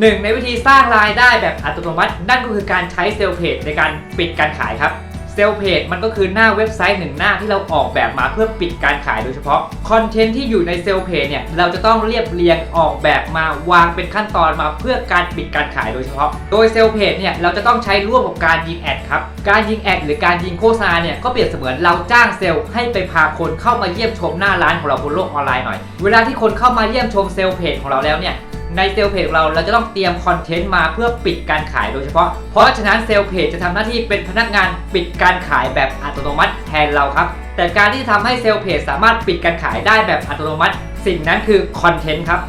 หนึ่งในวิธีสร้างรายได้แบบอัตโนมัติ นั่นก็คือการใช้เซลล์เพจในการปิดการขายครับเซลล์เพจมันก็คือหน้าเว็บไซต์หนึ่งหน้าที่เราออกแบบมาเพื่อปิดการขายโดยเฉพาะคอนเทนต์ที่อยู่ในเซลล์เพจเนี่ยเราจะต้องเรียบเรียงออกแบบมาวางเป็นขั้นตอนมาเพื่อการปิดการขายโดยเฉพาะ โดยเซลล์เพจเนี่ยเราจะต้องใช้ร่วมกับการยิงแอดครับการยิงแอดหรือการยิงโฆษณาเนี่ยก็เปรียบเสมือนเราจ้างเซลล์ให้ไปพาคนเข้ามาเยี่ยมชมหน้าร้านของเราบนโลกออนไลน์หน่อย เวลาที่คนเข้ามาเยี่ยมชมเซลล์เพจของเราแล้วเนี่ย ในเซลล์เพจของเราเราจะต้องเตรียมคอนเทนต์มาเพื่อปิดการขายโดยเฉพาะ เพราะฉะนั้นเซลล์เพจจะทำหน้าที่เป็นพนักงานปิดการขายแบบอัตโนมัติแทนเราครับ แต่การที่จะทำให้เซลล์เพจสามารถปิดการขายได้แบบอัตโนมัติ สิ่งนั้นคือคอนเทนต์ครับ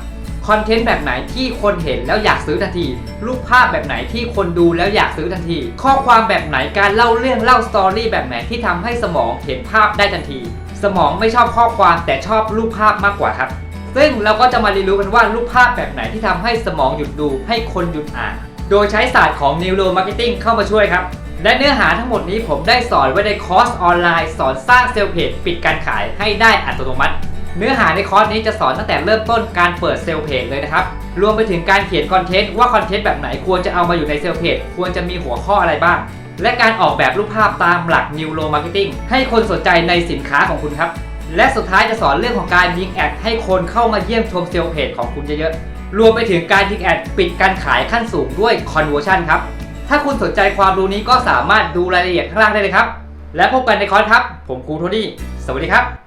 คอนเทนต์แบบไหนที่คนเห็นแล้วอยากซื้อทันที รูปภาพแบบไหนที่คนดูแล้วอยากซื้อทันที ข้อความแบบไหนการเล่าเรื่องเล่าสตอรี่แบบไหนที่ทำให้สมองเห็นภาพได้ทันที สมองไม่ชอบข้อความแต่ชอบรูปภาพมากกว่าครับ ซึ่งเราก็จะมาเรียนรู้กันว่ารูปภาพแบบไหนที่ทำให้สมองหยุดดูให้คนหยุดอ่าน โดยใช้ศาสตร์ของ Neuro Marketing เข้ามาช่วยครับ และเนื้อหาทั้งหมดนี้ผมได้สอนไว้ในคอร์สออนไลน์ สอนสร้างเซลล์เพจปิดการขายให้ได้อัตโนมัติ เนื้อหาในคอร์สนี้จะสอนตั้งแต่เริ่มต้นการเปิดเซลล์เพจเลยนะครับ รวมไปถึงการเขียนคอนเทนต์ว่าคอนเทนต์แบบไหนควรจะเอามาอยู่ในเซลล์เพจควรจะมีหัวข้ออะไรบ้าง และการออกแบบรูปภาพตามหลัก Neuro Marketing ให้คนสนใจในสินค้าของคุณครับ และสุดท้ายจะสอนเรื่องของการยิงแอดให้คนเข้ามาเยี่ยมชมเซลล์เพจของคุณเยอะๆ รวมไปถึงการยิงแอดปิดการขายขั้นสูงด้วย Conversion ครับ ถ้าคุณสนใจความรู้นี้ก็สามารถดูรายละเอียดข้างล่างได้เลยครับ และพบกันในคอร์สครับ ผมครูโทนี่ สวัสดีครับ